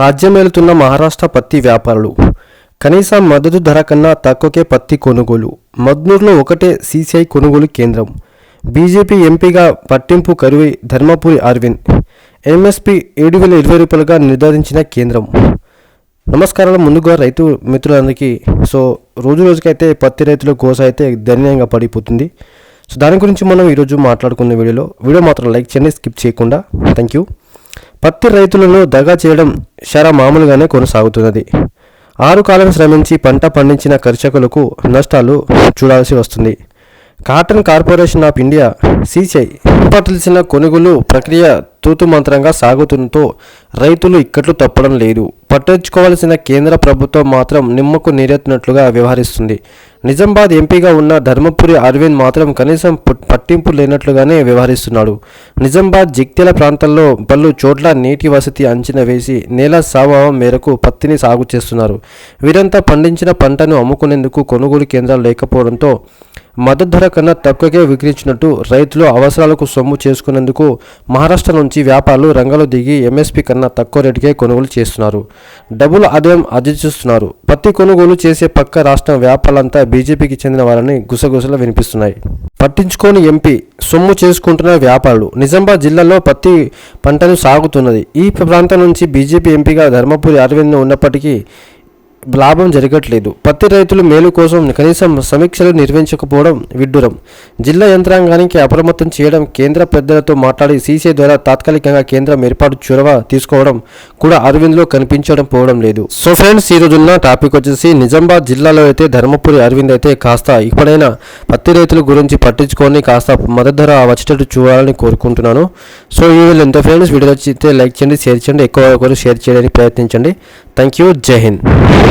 రాజ్యమేలుతున్న మహారాష్ట్ర పత్తి వ్యాపారులు. కనీస మద్దతు ధర కన్నా తక్కువకే పత్తి కొనుగోలు. మద్నూరులో ఒకటే సీసీఐ కొనుగోలు కేంద్రం. బీజేపీ ఎంపీగా పట్టింపు కరువై ధర్మపురి అరవింద్. ఎంఎస్పీ ఏడు వేల ఇరవై రూపాయలుగా నిర్ధారించిన కేంద్రం. నమస్కారాలు ముందుగా రైతు మిత్రులందరికీ. సో రోజు రోజుకైతే పత్తి రైతుల గోస అయితే ధన్యంగా పడిపోతుంది. సో దాని గురించి మనం ఈరోజు మాట్లాడుకున్న వీడియోలో వీడియో మాత్రం లైక్ చేయండి స్కిప్ చేయకుండా. Thank you. పత్తి రైతులను దగా చేయడం షరా మామూలుగానే కొనసాగుతున్నది. ఆరు కాలం శ్రమించి పంట పండించిన కర్షకులకు నష్టాలు చూడాల్సి వస్తుంది. Cotton corporation of India CCI పట్టాల్సిన కొనుగోలు ప్రక్రియ తూతు మంత్రంగా సాగుతుండటంతో రైతులు ఇక్కట్లు తప్పడం లేదు. పట్టించుకోవాల్సిన కేంద్ర ప్రభుత్వం మాత్రం నిమ్మకు నీరెత్తినట్లుగా వ్యవహరిస్తుంది. నిజామాబాద్ ఎంపీగా ఉన్న ధర్మపురి అరవింద్ మాత్రం కనీసం పట్టింపు లేనట్లుగానే వ్యవహరిస్తున్నాడు. నిజామాబాద్ జిక్తెల ప్రాంతాల్లో పలు చోట్ల నీటి వసతి అంచనా వేసి నేల స్వభావం మేరకు పత్తిని సాగు చేస్తున్నారు. వీరంతా పండించిన పంటను అమ్ముకునేందుకు కొనుగోలు కేంద్రాలు లేకపోవడంతో మద్దతు ధర కన్నా తక్కువకే విక్రయించినట్టు రైతులు అవసరాలకు సొమ్ము చేసుకునేందుకు మహారాష్ట్ర నుంచి వ్యాపారులు రంగంలో దిగి ఎంఎస్పీ కన్నా తక్కువ రేటుకే కొనుగోలు చేస్తున్నారు. డబ్బులు ఆదాయం ఆర్జిస్తున్నారు. పత్తి కొనుగోలు చేసే పక్క రాష్ట్ర వ్యాపారులంతా బీజేపీకి చెందిన వారని గుసగుసలు వినిపిస్తున్నాయి. పట్టించుకోని ఎంపీ సొమ్ము చేసుకుంటున్న వ్యాపారులు నిజామాబాద్ జిల్లాలో పత్తి పంటను సాగుతున్నది. ఈ ప్రాంతం నుంచి బీజేపీ ఎంపీగా ధర్మపురి అరవింద్ ఉన్నప్పటికీ లాభం జరగట్లేదు. పత్తి రైతుల మేలు కోసం కనీసం సమీక్షలు నిర్వహించకపోవడం విడ్డూరం. జిల్లా యంత్రాంగానికి అప్రమత్తం చేయడం కేంద్ర పెద్దలతో మాట్లాడి సీసీ ద్వారా తాత్కాలికంగా కేంద్రం ఏర్పాటు చొరవ తీసుకోవడం కూడా అరవింద్లో కనిపించడం పోవడం లేదు. సో ఫ్రెండ్స్ ఈ రోజున్న టాపిక్ వచ్చేసి నిజామాబాద్ జిల్లాలో అయితే ధర్మపురి అరవింద్ అయితే కాస్త ఇప్పుడైనా పత్తి రైతుల గురించి పట్టించుకొని కాస్త మద్దతు ధర వచ్చేటట్టు చూడాలని కోరుకుంటున్నాను. సో ఈ వీళ్ళు ఎంతో ఫ్రెండ్స్ వీడియో వచ్చితే లైక్ చేయండి షేర్ చేయండి ఎక్కువ ఒకరు షేర్ చేయడానికి ప్రయత్నించండి. థ్యాంక్ యూ జై హింద్.